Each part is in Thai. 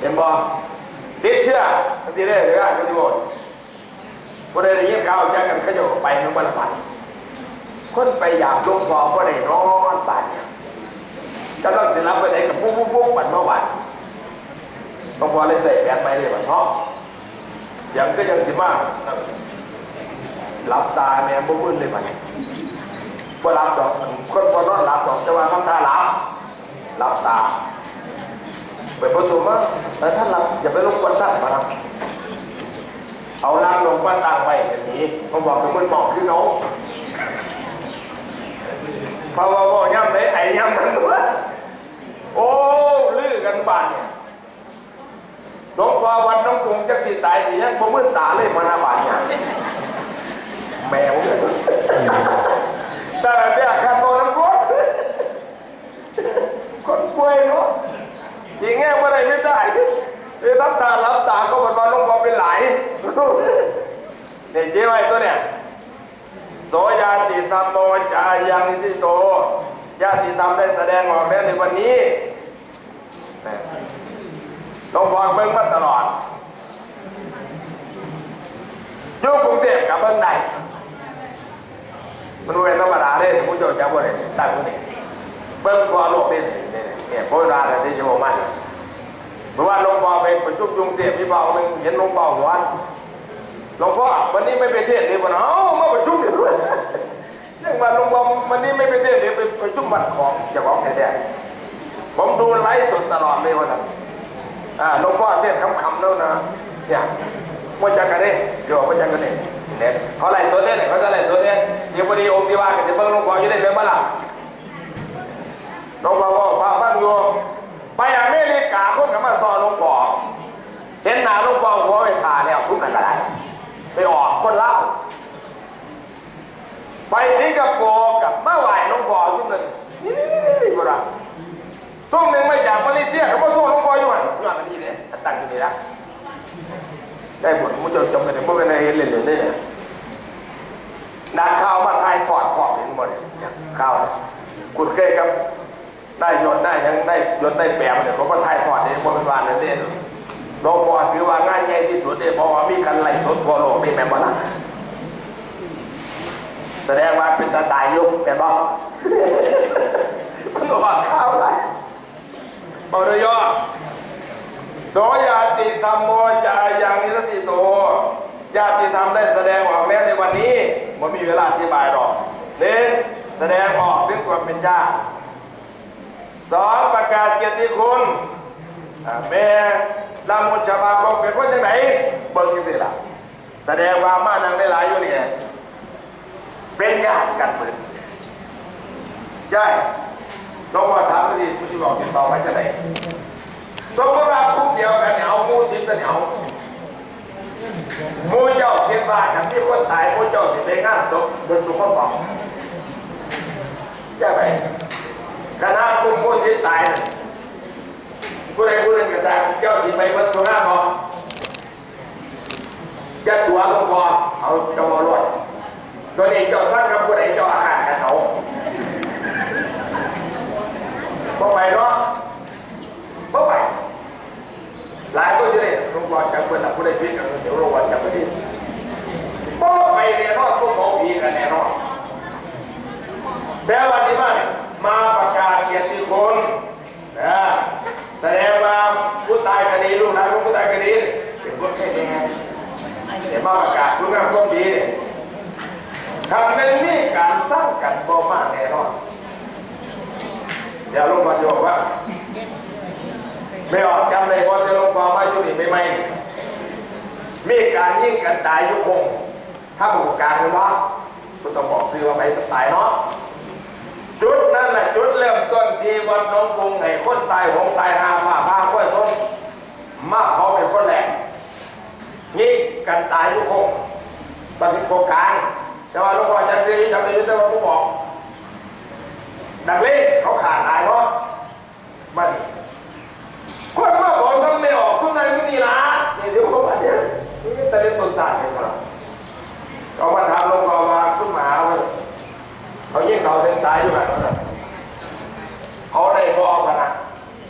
เห็นบ่ติดเชื้อทันทีได้เลยว่าก็จะหมดบ่ได้ยินข่าวจักกันเขาจะไปเมืองบัลลังก์คนไปอยากลงพอบ่ได้นอนบาดเนี่ยกำลังสิรับไปไหนกับปุ๊บปุ๊บปุ๊บปันเมื่อวานต้องพอเลยใส่แบนไปเลยว่าเพราะเสียงก็ยังสิมากรับตาแม่บ่มึนเลยบัดนี้บ่รับดอกคนบ่นอนรับดอกแต่ว่าทำท่ารับรับตา นรับอย่าไปรบกวนท่านมาครับเอาล่างลงมาต่างไปอย่างนี้ผมบอกถึงมันบอกคือเขาพอว่าบอกย่ำไหนไอ้ย่ำนั้นวะโอ้ลือกันบานเนี่ยหลวงพ่อวันน้องกรุงจะกี่ตายทีนั้นผมมืดตาเลยมาหน้าบานเนี่ยแมวเลยแต่เนี่ยการโตน้ำกรดคนป่วยเนาะ ยิงแง่เมื่อไรไม่ได้เอ้รับตารับตาก็มันมาลงพอเป็นไหลายเนี่ยเจ๊ไว้ตัวเนี่ยโสยาติธรรมโมจายังนิสิโตญาติธรรมได้แสดงออกแล้วในวันนี้ต้องบอกเบิ่งมาตลอดยุคกรุงเทพกับเบิ่งใดมันเป็นธรรมดาเลยผู้โจทย์จะบ่ได้ตั้งคนนี้เบิ่งทั่วโลกนี่ เนี่ยโบราณอะไรที่จะบอกมันเมื่อวานหลวงพ่อไปประชุมกรุงเทพพี่เบาหนึ่งเห็นหลวงพ่อหัวหลวงพ่อวันนี้ไม่ไปเทศเลยวันเอ้ามาประชุมอยู่ด้วยยังมาหลวงพ่อวันนี้ไม่ไปเทศเลยไปประชุมบัตรของเจ้าของแท้ๆผมดูไลฟ์สดตลอดเลยว่าท่านอ่าหลวงพ่อเทศคำๆแล้วนะเนี่ยว่าจังกันเนี่ยเดี๋ยวว่าจังกันเนี่ยเขาไล่สดเนี่ยเขาจะไล่สดเนี่ยเดี๋ยวพอดีองค์ที่ว่ากันจะเบิ่งหลวงพ่ออยู่ได้เป็นบ้าล่ะหลวงพ่อบอกพาฟังอยู่ไปอเมริกาคนก็มาสอนหลวงพ่อเห็นหน้าหลวงพ่อหัวไปผ่าแล้วทุกนั่นก็ได้ไปออกคนเล่า ไปสิงคโปร์กับเมาไหวหลวงพ่อทุกหนึ่งนี่นี่นี่นี่กูรัช่วงหนึ่งมาจากมาเลเซียเขามาโทษหลวงพ่ออยู่หันย้อนอันนี้เลยตั้งอยู่นี่ละได้ผลมุจจมกันเลยเมื่อวันไหนเห็นเล่นๆได้เนี่ยนักข่าวมาไทยถอดขอบเห็นหมดเนี่ยข่าวคุณเคยกับได้ยศได้ยังได้ยศได้แปมเนี่ยเขาก็ทยทอดเนี่ยคนเป็นวานนั่นเองหลวงพ่อถือว่าง่ายใหญ่ที่สุดเนี่ยเพราะว่ามีกันไล่สดทั่วโลกนี่แม่นบ่ล่ะ แสดงว่าเป็นตาตายยุคแม่นบ่มันบอกข้าวไรบริยอโสยาติธรรมโมจายังนิสติโตญาติธรรมได้แสดงออกแล้วในวันนี้มันมีเวลาอธิบายหรอกเน้นแสดงออกถึงความเป็นญาติสองประกาศเกียรติคุณแม่ลามุนชาบาคงเป็นคนจังไหนเบิ่งจังสิล่ะแสดงว่ามานังได้หลายอยู่นี่ เป็นญาติกันเปิดใช่ลองว่าถามไปดิผู้ที่บอกติดต่อไว้จะไหนสมมติว่าคุกเดียวกันเหนียเอาหมูสิบกันเหนียเอาหมูเจ้าคิดว่าฉันมีคนตายมูเจ้าสิไปงานศพโดยสุขภาพบอกใช่ไหมคณะกลุ่มผู้สิบตายน่ะผู้ใดผู้หนึ่งกระจายเจ้าสิไปวัดสงฆ์พอจะตัวลงพ่อเอาจ้ามาลวด ตัวนี้เจ้าสร้างกับผู้ใดเจ้าอาหารกันเขาพอไปเนาะพอไปหลายคนจะได้หลงพ่อจับเปิดผู้ใดพิษกันเดี๋ยวหลวงพ่อจับไปดิพอไปเนี่ยเนาะพวกเขาผีกันแน่เนาะ แปลว่าที่มาเนี่ยมาประกาศเกียรติคุณนะแสดงว่าผู้ตายก็ดีลูกหลานของผู้ตายก็ดีเนี่ยเป็นคนแค่แน่เดี๋ยวมาประกาศคุณงามความดีเนี่ยคำเป็นนี่การสร้างกันบ่มากแน่นอนเดี๋ยวหลวงพ่อจะบอกว่า ไม่ออกจำเลยว่าจะหลวงพ่อมาอยู่นี่ไม่ไม่มีการยิงกันตายอยุคง ถ้าบุกการกันว่าก็ต้องบอกซื้อว่าไปตายเนาะ จุดนั่นแหละจุดเริ่มต้นที่วัดหน้องกรุงให้คน ตายหงสายหาผ้าผ้าค่อยต้นมาเขาเป็นคนแหลกนี่กันตายทุกคงปฏิโกการแต่ว่าหลวงพ่อจะซื้อจำได้แต่ว่าผมบอกดังเล่เขาขาดตายเพราะมันคนมาบอกซ้ำไม่ออกซ้ำในที่นี่ละนี่เดี๋ยวเขาบอกเนี่ยแต่เป็นสนใจกันครับเขามาถามหลวงพ่อว่าคุณหาว่าเขายิ่งเขาถึงตายอยู่แบบนั้นเขาได้บอกกัน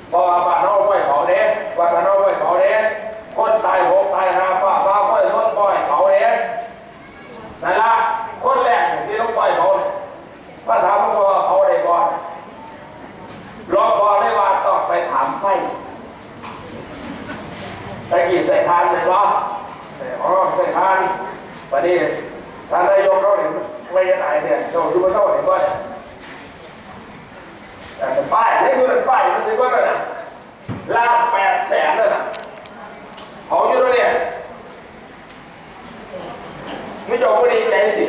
นะบอกว่าบ้านนอกไว้เขาเด้ว่าบ้านนอกไว้เขา ตะกี้ใส่ทานใส่วะอ๋อใส่ทานวันนี้ท่านนายกเขาเห็นไม่ยังไงเนี่ยเจ้าดูมันเท่าเห็นว่าเนี่ยแต่ป้ายนี่คือป้ายมันถือว่ามันน่ะล้านแปดแสนเลยนะเขาอยู่แล้วเนี่ยไม่จบไม่ดีใจสิ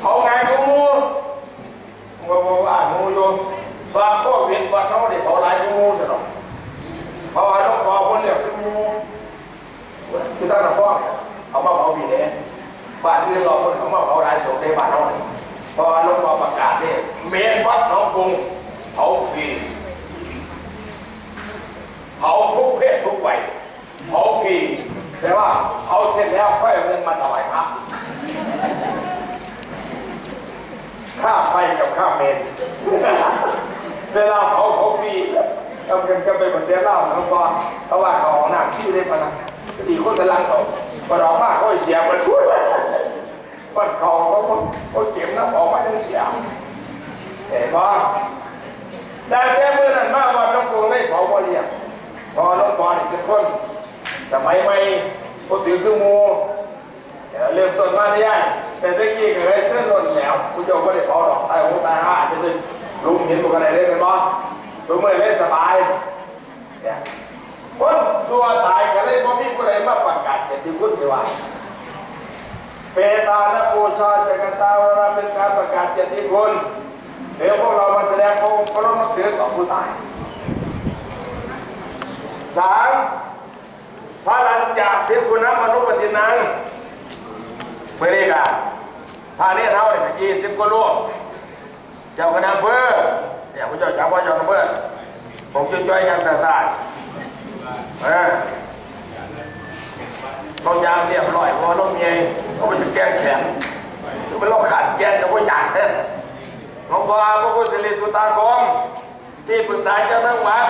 เขาไงกูมู งูงูอะงูโยมฝากพวกเวียนวัดเขาเนี่ยเขาไล่กูมูจะหรอกเพราะว่าต้องบอคนเดียวคืองูคือตั้งแต่พ่อเนี่ยเอามาเผาบีเลยบ้านอื่นเราคนเขามาเผาไล่ศพในบ้านนี่ยเพราะว่าหลวงพอประกาศเนี่ยเมนวัดหนองกรุงเผาฟรีเผาทุกเพศทุกวัยเผาฟรีแต่ว่าเผาเสร็จแล้วค่อยเอาเงินมาถวายพระ ค่าไฟกับค่าเมนเวลาเผาเผาฟรีเอาเงินก็ไปบนเตียงเล่าทั้งตอนเพราะว่าเขาเอาหน้าที่ได้ปะนะดีคนกำลังเขาพอดอกมากเขาเสียมาช่วยมันเขาเขาเขาเก็บน้ำออกมาทั้งเสียเห็นปะได้แต่เมื่อนั้นมาว่าต้องโกงได้เผาบ่เรียงพอน้องบอลอีกทุกคนสมัยใหม่พอถือเครื่องมูเอ่อเริ่มต้นมาได้ยัง แต่ตะกี้ก็เลยเส้นหล่นแล้วคุณโยมก็ได้พอดอกไอ้หัวตาห้าจะได้ลุงเห็นบุกอะไรได้ไหมบอสสมมติเล่นสบายเนี่ยคนสัวตายก็เลยบ่มีผู้ใดมาประกาศเกียรติคุณที่ว่าเปตานะปูชาจักรตาวราเป็นการประกาศเกียรติคุณเดี๋ยวพวกเรามาแสดงพระองค์พระร่มนับถือของผู้ตายสามพระรัญจากพิคุณมนุปตินัง เมื่อนี้กันพาเนี่ยเท่าเนี่ยกี่สิบกว่าลูกเจ้าคณะอำเภอเนี่ยผู้เจ้าจับว่าเจ้าอำเภอผมจะจ่อยงานศาสตร์เออต้องยามเรียบร้อยเพราะว่าต้องมีเขาไปจะแก้แขนหรือเป็นโรคขาดแก้จะไม่จายเท่นหลวงพ่อพระพุทธสิริสุตากรมที่ปรึกษาเจ้าหน้าวัด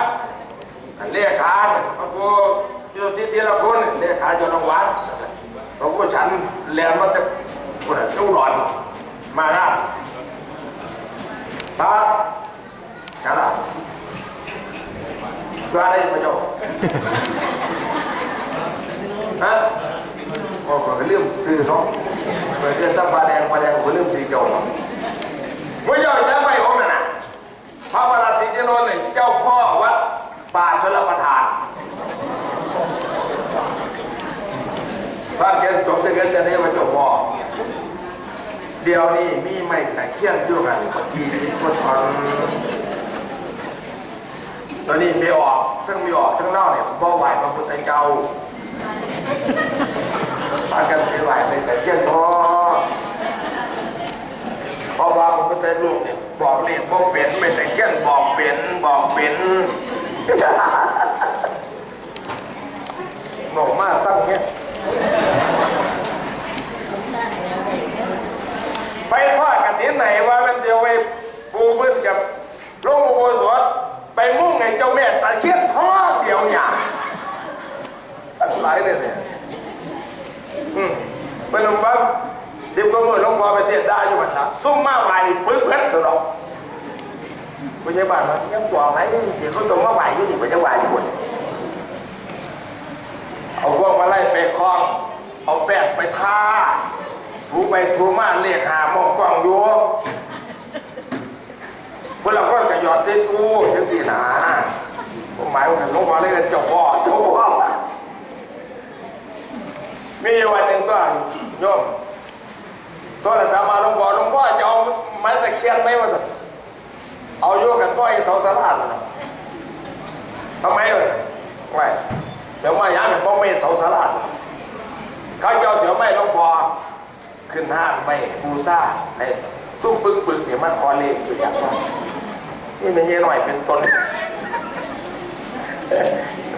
เรียกขาพระกูอยู่ที่ทีละคนเรียกขาจนวัด พระกูฉันเรียนมาจะคนละชุ่หลอนมาหน้าตาฉันละก็ได้ประโยชน์ฮะโอ้ก็เรื่องซื้อเนาะเปิดเจ้าฟ้าแดงฟ้าแดงก็เรื่องสีเก่าเนาะไม่ยอมจะไม่ของนั่นน่ะพระประหลัดสิทธินนท์เนี่ยเจ้าพ่อวัดป่าชลประทาน บ้านเขียนจบด้วยกันจะได้มาจ้าพ่อเดี๋ยวนี้มีไม่แต่เคียนด้วยกันเมื่อกี้ที่พุทธอนตอนนี้ไม่ออกทั้งไม่ออกทั้งนอกเนี่ยบ่ไหวพระพุทธเจ้าพากันไปไหวไปแต่เคียนพ่อเพราะว่าผมก็เป็นลูกเนี่ยบอกเรียนบอกเป็นเป็นแต่เขียนบอกเป็นบอกเป็นหนกมากสั่งเนี่ย ไปทอดกันที่ไหนว่ามันเดียวไปปูพื้นกับลงอุโบสถไปมุ่งไงเจ้าแม่ตะเคียนทองเดียวอย่างสักหลายเลยเนี่ยอืมเป็นลงบ้างสิบกว่ามือหลวงพ่อไปเทศได้อยู่มันละซุ่มมาไหวนี่ปึ้งเพ็ดตัวเราไม่ใช่บ้านมันยังบอกไหนเสียเขาตรงมาไหวอยู่นี่ไม่ใช่ไหวอยู่บนเอาพวกมาไล่ไปคล้อง เอาแป้งไปทา ถูไปถูมาเรียกหามองกล้องอยู่พวกเราก็กระยอดเส้นกูจังสีหนาผมหมายว่าหลวงพ่อเลยเจ้าพ่อจ้าพ่อมีวันหนึ่งก็โยมตัวละสามาหลวงพ่อหลวงพ่อจะเอาไม้ตะเคียนไหมวะเอาโยกกันพ่อไอ้เสาสลาดทำไมวะไม่เดี๋ยวมาย้ำเนี่ยพ่อไม่เสาสลาดเขาเจ้าเสือไม้หลวงพ่อ ขึ้นห้างไปบูซ่าในซุ้มปึกปึกเนี่ยมันคอเล็กอยู่อย่างนั้นนี่ไม่ใช่หน่อยเป็นต้น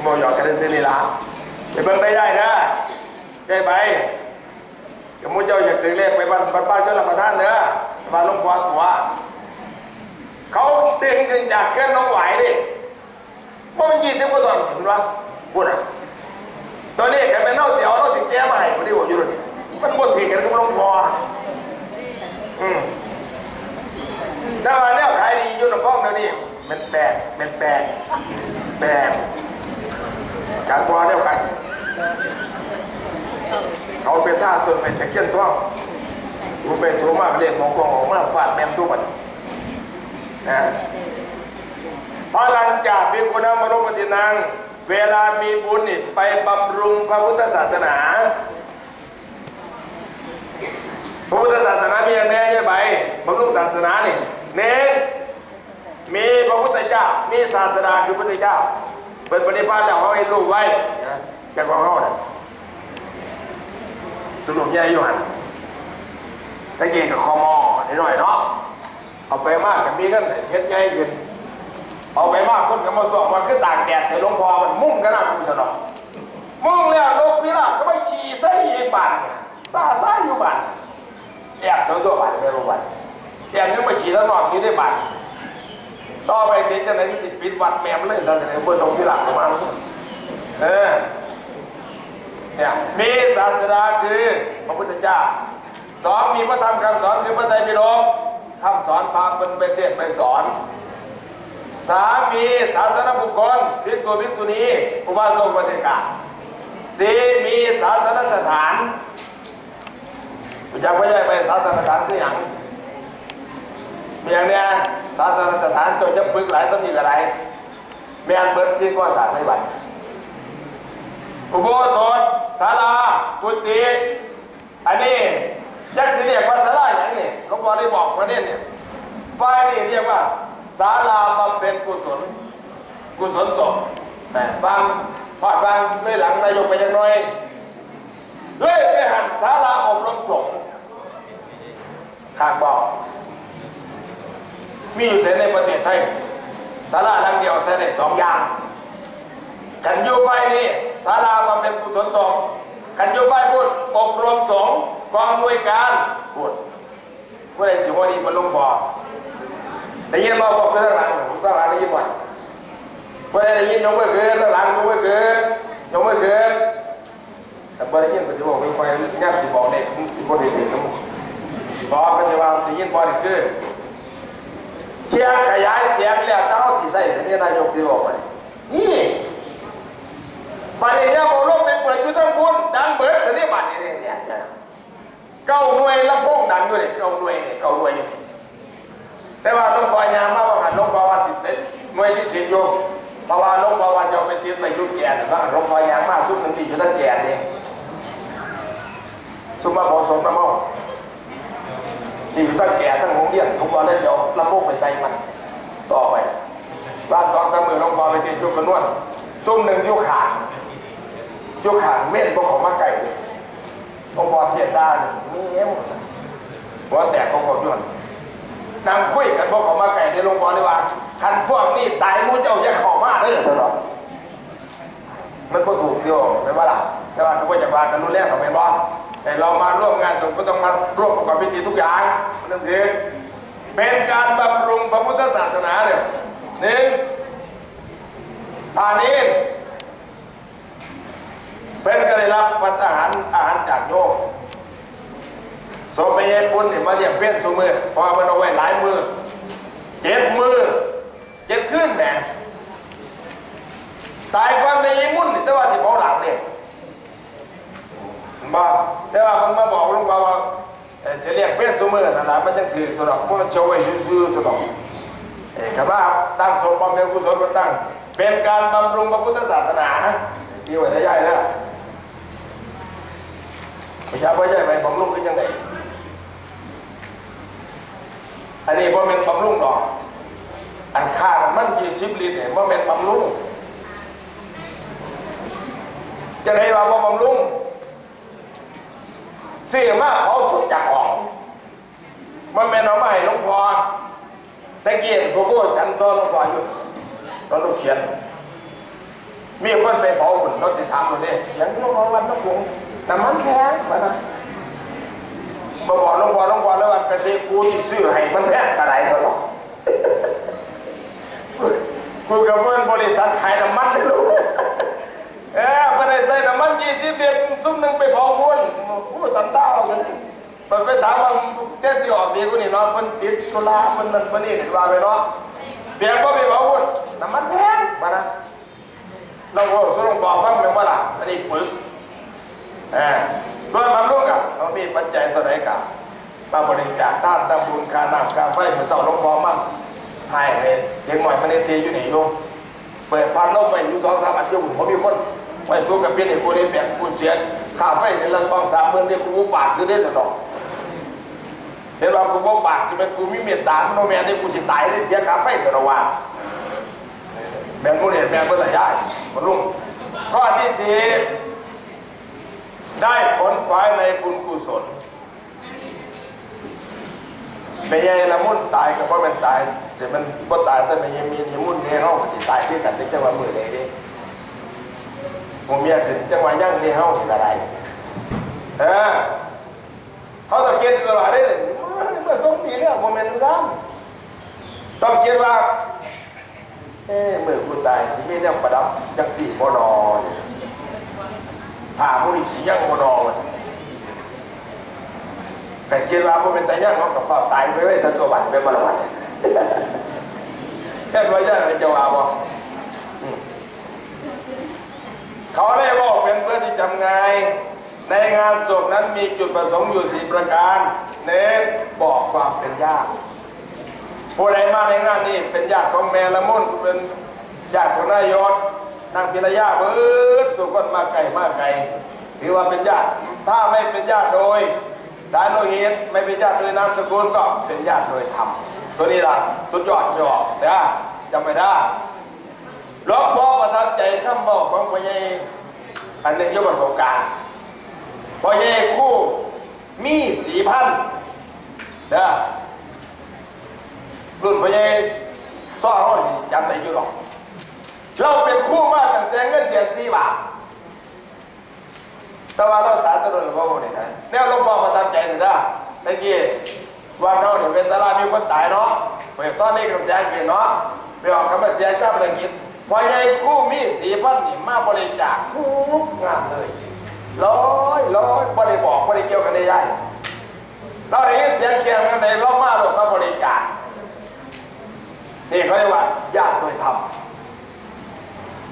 โมยอกกันเรื่อยๆละไปเบิ่งได้ได้นะได้ไปอย่ามุเจ้าอยากถึงเลขไปบ้านบ้านป้าเจ้าละประทานเนอะบ้านลวงพอตัวเขาเต็งกันจากเคลื่อนน้องไหวดิว่ามันยี่สิบกว่าตอนเห็นปะพูดอะตัวนี้แกเป็นนอกเสียวนอกสิแก้มาให้คนที่บอกอยู่ตรงนี้ มันบนถีกันกับหลวงพ่ออืมแต่ว่าเนี่ยขายดีอยู่ลำพองเดี๋ยวนี้มันแปลกมันแปลกแปลกการตัวเดียวกันเขาไปท่าตัวไปตะเกียนท่องกูไปตัวมากเรียกมองกองออกมาฟาดแมมตัวมันนะพอหลังจากมีคุณมนุปฏินังเวลามีบุญนี่ไปบำรุงพระพุทธศาสนา พระพุทธศาสนามีอย่างแน่ใช่ไหมบำรุงศาสนานี่เน้นมีพระพุทธเจ้า มีศาสดาคือพระพุทธเจ้า เป็นปฏิภาณแล้วเขาให้ลูกไว้นะจากของเขาเนี่ยตุลุมใหญ่อยู่หันตะเกียงกับคอมอนิดหน่อยเนาะ เอาไปมากกับมีกันเฮ็ดใหญ่ขึ้น เอาไปมากคนก็มาสอบมันคือตากแดดแต่หลวงพ่อมันมุ่งกันนะคุณสนองมุ่งแล้วนกพิราบก็ไม่ขี่ใส่ยีบานเนี่ยซาซาอยู่บานเนี่ย แอบตัวตัวบานไม่รู้บานแอบนึกไปขี่แล้วนอนอยู่ได้บานต่อไปเสร็จะไหนมิจิปิดวัดแม่มันเลยซะแต่ไหนเบอร์ตรงพิราบเข้ามาเออเนี่ยมีศาสดาคือพระพุทธเจ้าสองมีพระธรรมคำสอนคือพระไตรปิฎกคำสอนพาเป็นไปเทศไปสอนสามีศาสนบุคคลภิกษุภิกษุณีอุบาสกปฏิกาสี่มีศาสนสถาน อยากไปย้ายไปศาสนสถานคืออย่างมีอย่างเนี้ยศาสนสถานตัวจะปึกหลายต้องมีอะไรแม่นเบิดที่ก็สร้างในบัดอุโบสถศาลากุฏิอันนี้ยักษ์เรียกว่าศาลาอย่างนี้หลวงพ่อได้บอกประเด็นเนี่ยฝ่ายนี่เรียกว่าศาลาบำเพ็ญกุศลกุศลศพแต่บางพอดบางเลยหลังนายกไปยังน้อยเลยไปหันศาลาอบรมสงฆ์ ข้างบอก มีอยู่เสียในประเทศไทยศาลาหลังเดียวใช้ได้สองอย่าง กันยูไฟนี่ศาลาบำเพ็ญกุศลสงฆ์กันยูไฟพูดอบรมสงฆ์กองหน่วยการพูดเมื่อไรสิวันนี้มาลงบ่อได้ยินมาบอกเรื่องหลังเรื่องหลังได้ยินว่าเมื่อไรได้ยินยกไม่เกินเรื่องหลังยกไม่เกินยกไม่เกินแต่พอได้ยินก็จะบอกไม่ค่อยง่จะบอกเด็กที่คนเด็กๆต้อง บอกก็จะว่าได้ยินพอได้คือเชียขยายเสียงแล้วเต้าที่ใส่แต่นี่นายกที่บอกไปนี่บัดนี้เนี่ยโมลกเป็นเปิดอยู่ทั้งบุญดังเบิดแต่นี่บัดนี้เนี่ยเก้าหน่วยลำโพงดังด้วยเก้าหน่วยเนี่ยเก้าหน่วยอยู่นี่แต่ว่าหลวงพ่อยยามมาว่าหันลงพ่อว่าสิเด็ดหน่วยที่สิบโยมเพราะว่าลงพ่อว่าจะเอาไปติดไปยุ่แก่นว่าลงพ่อยยามมาซุ่มหนึ่งที่อยู่ตั้งแก่นนี่ซุ่มมาผสมน้ำมั นนี่ตั้งแก่ตั้งโงเรียนหลวงพ่อได้เดี๋ยวลำโพงไปใส่มันต่อไปบ้านสองสามมือหลวงพ่อไปติดจุกกระนวดซุ่มหนึ่งยุขางยุขางเม่นพวกของมาไก่เลยหลวงพ่อเทียนได้นี่เอ้หมดหัวแตกของคนยวนนางคุยกันพวกเขามาไก่ในโรงพยาบาลเลยว่าคันพวกนี้ตายมูเจ้าจะข่ามาได้เหรอตลอดมันก็ถูกเดียวไม่ว่าล่ะแต่ว่าทุกคนอยากว่ากันรู้เรื่องของแม่บอล แต่เรามาร่วมงานศพก็ต้องมาร่วมประกอบพิธีทุกอย่างนั่นเองเป็นการบำรุงพระพุทธศาสนาเนี่ยหนึ่งทานินเป็นการได้รับพัฒหารอาหารจากโยมสมไปเย็นปุ่นเนี่ยมาเรียกเพี้ยนสูมือเพอมันเอาไว้หลายมือเจ็บมือเจ็บขึ้นแหมตายก่อนในยี่มุ่นนี่แต่ว่าที่เผาหลังเนี่ยบอก แต่ว่ามันมาบอกหลวงพ่อว่าจะเรียกเพี้ยนสูมือนั่นะมันยังถือตัวดอกมันโชว์ไว้ซื่อๆตัวดอกเอกภาพตั้งศพบำเพ็ญกุศลมาตั้ง เป็นการบำรุงพระพุทธศาสนาที่ไว้ได้ใหญ่แล้วไม่ใช่ว่าใหญ่ไปบำรุงกันยังไงอันนี้ว่าเป็นบำรุงดอกอันค่ามันยี่สิบลิตรเนี่ยว่าเป็นบำรุงจะได้ว่าบ่บำรุง เสียมากเอาสุดจากของ มันแม่นเอามาให้หลวงพ่อตะเกียบโกโก้ฉันโซหลวงพ่ออยู่ตอนลูกเขียน มีคนไปเผาหุ่นรถสิทำตัวนี้ยังหลวงพ่อวันน้ำหลวงน้ำมันแพงมานะมาบอกหลวงพ่อหลวงพ่อแล้วว่ากระเจี๊ยบกูที่ซื้อให้มันแพงกระไรเท่าหรอกกูกับเพื่อนบริษัทขายน้ำมันให้ลูก เออไม่ได้ใส่น้ำมันยี่สิบเดือนซุ่มหนึ่งไปเผาหุ้นผู้สันดาวกันมันไปถามว่าเต้นที่ออกดีกูนี่เนาะมันติดตุลามันนั่นมันนี่กันว่าไปเนาะเสียนก็ไม่บอกว่าน้ำมันแพงมานะเราก็ส่งบอกฟังเป็นว่าล่ะอันนี้ปึกเออส่วนบำรุงกับเรามีปัจจัยตัวไหนกับมาบริจาคท่านทำบุญค่าน้ำค่าไฟเหมือนเสาลงบอมั่งให้เลยเด็กหน่อยมันเตีอยู่นี่ลุงเปิดพันลมไปอยู่สองสามอาทิตย์ผมมีคน ไปสู้กับเพี้ยนไอ้กูนี่แบกกูเสียค่าไฟเดือนละสองสามหมื่นเนี่ยกูบาทซื้อได้แต่ดอกเห็นว่ากูบ่ปากจะเป็นกูมีเมตตาโนแมนนี่กูสิตายได้เสียค่าไฟแต่ละวันแม่นบ่เห็นแม่นบ่ละยายบ่ลุงข้อที่สี่ได้ผลฝ่ายในบุญกุศลไม่ใช่ละมุ่นตายก็เพราะมันตายแต่มันบ่ตายแต่ไม่ยังมีนิมุ่นเนี่ยเฮาก็สิตายคือกันในจังหวะมื้อใดเด้ ผมเมียขึ้นจังหวะยังนี่เฮาสิอะไรเออเขาต้องคิดตลอดเลยเมื่อสองปีเนี่ยโมเมนต์กันต้องคิดว่าเอ้เมื่อกูตายที่ไม่เนี่ยประดับจังสี่บนอนผ่ามุนิสียังบนอนแต่คิดว่าโมเมนต์แต่ยังเขากับฝ้าตายไปไว้ทันตัววันไปมาละวันแค่ว่าจะเป็นเจ้าอาบ่เขาได้ เพื่อที่จำไงในงานศพนั้นมีจุดประสงค์อยู่สี่ประการ เน้นบอกความเป็นญาติผู้ใดมาในงานนี้เป็นญาติของแม่ละมุนเป็นญาติของนายยศนางพิรยาเบิดสุกนมาไกลมาไกลถือว่าเป็นญาติ ถ้าไม่เป็นญาติโดย สายโลหิตไม่เป็นญาติโดยนามสกุลก็เป็นญาติโดยธรรมตัวนี้ล่ะสุดยอดยอดนะจำไม่ได้หลวงพ่อประทับใจคำบอกของพระเย อันหนึ่งยกบนกลางพอเยคู่มีสีพันเด้อรุ่นพอเยซ้อเขาสิจำได้อยู่หรอกเราเป็นคู่มาตั้งแต่เงินเดือนสี่บาทแต่ว่าเราตัดตัวเดินเขาบอกนี่นะแนวหลวงพ่อมาตามใจหน่อยนะตะกี้วันเราเนี่ยเป็นตลาดมีคนตายเนาะเปิดตอนนี้กับแสเงินเนาะไปออกคำว่าเสียชาติกิจ พอใหญ่กู้มีสีพันนี่มาบริจาคทุกงานเลยร้อยร้อยบริบอกบริเกี่ยวกันได้ยัยเราได้ยินเสียงเคียงกันในรอบมาหลบมาบริจาคนี่เขาเรียกว่าญาติโดยธรรม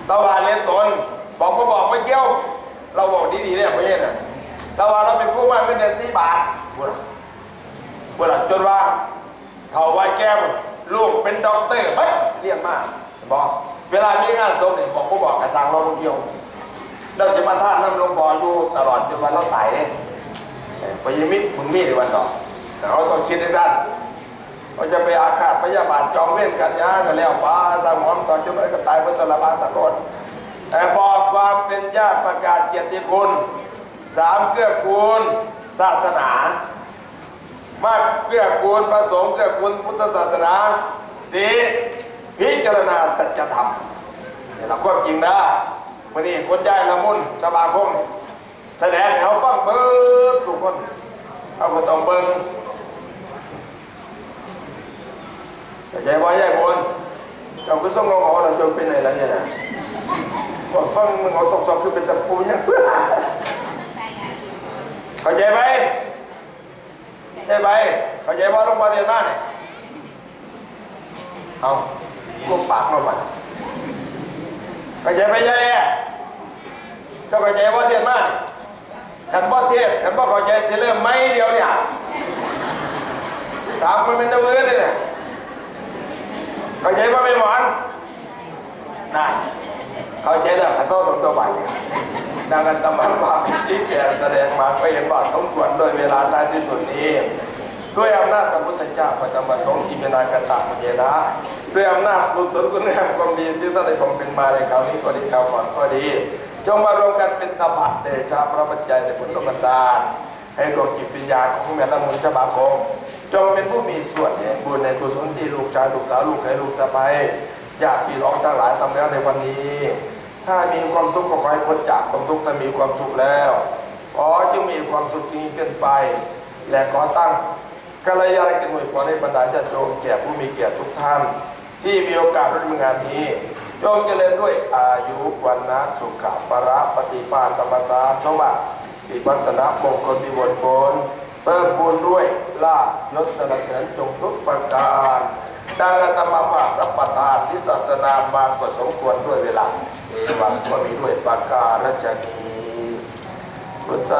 เราว่าเรียนตนบอกมาบอกไม่เกี่ยว เราบอกดีๆเนี่ยพ่อเย็นน่ะเราว่าเราเป็นผู้มากเงินเดือนสี่บาทพูดละพูดละจนว่าเขาไว้แก้มลูกเป็นด็อกเตอร์เฮ้ยเรียนมากบอก เวลามีงานศพเนี่ยบอกก็บอกกระสังเราไม่เกี่ยวเราจะมาท่าน้ำหลวงพ่ออยู่ตลอดจนวันเราตายเลยไปยิมิมึงมีในวันต่อแต่เราต้องคิดในด้านเราจะไปอาฆาตพยาบาทจองเว้นกันยาก็แล้วป้าสางหอมต่อจนไอ้ก็ตายไปตละบาตะโกนแต่บอกความเป็นญาติประกาศเกียรติคุณสามเกื้อกูลศาสนา มากเกื้อกูลประสงค์เกื้อกูลพุทธศาสนาสี่ พิจารณาสัจธรรมเนี่เราควบจริงนะวันนี้คนย้ายละมุนชาวบางคงแสดงให้เขาฟังเบิดทุกคนเอาก็ต้องเบิ่งแต่ใจว่าแย่บนเจ้าก็ส่งงอเราจะเป็นอะไรเนี่ยนะบอกฟังมึงเอาตกสอบคือเป็นตะปูเนี่ยเข้าใจไหมเข้าใจไหมเข้าใจว่าลงมาเรียนมาเนี่ยเอา ลูกปากมาบ้างเข้าใจไหมยายเจ้าเข้าใจว่าเทียนมากขันบ่เทียนขันบ่เข้าใจสิเริ่มไม่เดียวเนี่ยถามมันเป็นน้ำมือเลยเนี่ยเข้าใจว่าไม่หวานนั่นเข้าใจแล้วกระโซ่ตรงตัวบานเนี่ยดังนั้นตำมันบาปที่แกแสดงมาก็เห็นว่าสมควรด้วยเวลาตายที่สุดนี้ ด้วยอำนาจพระพุทธเจ้าพระธรรมสงฆ์อิมนากตะมเยนะ ด้วยอำนาจบุญสนคุณงามความดีที่ท่านได้บำเพ็ญมาในคราวนี้ก็ดีคราวก่อนก็ดี จงมารวมกันเป็นตบะเดชะพระปัจจัยในพุทธบันดาลให้ดวงจิตวิญญาณของแม่ละมุนฉบาคงจงเป็นผู้มีส่วนแห่งบุญในกุศลที่ลูกชายลูกสาวลูกเขยลูกสะใภ้ญาติพี่น้องทั้งหลายทำแล้วในวันนี้ ถ้ามีความทุกข์ก็ขอให้พ้นจากความทุกข์ถ้ามีความสุขแล้วขอจึงมีความสุขยิ่งขึ้นไป และขอตั้งกัลยาณกิจหน่วยพรให้บรรดาญาติโยมแก่ผู้มีเกียรติทุกท่าน ที่มีโอกาสร่วมงานนี้จงเจริญด้วยอายุวันนะสุขะประปฏิปานธรรมสารสวัสดิ์ปิพัฒนามงคลวิบลผลเพิ่มบุญด้วยลาบยศสรรเสริญจงทุกประการดังอาตมาภาพรับประทานที่ศาสนามากว่าสมควรด้วยเวลาเอวังก็มีด้วยประการฉนีพุทธ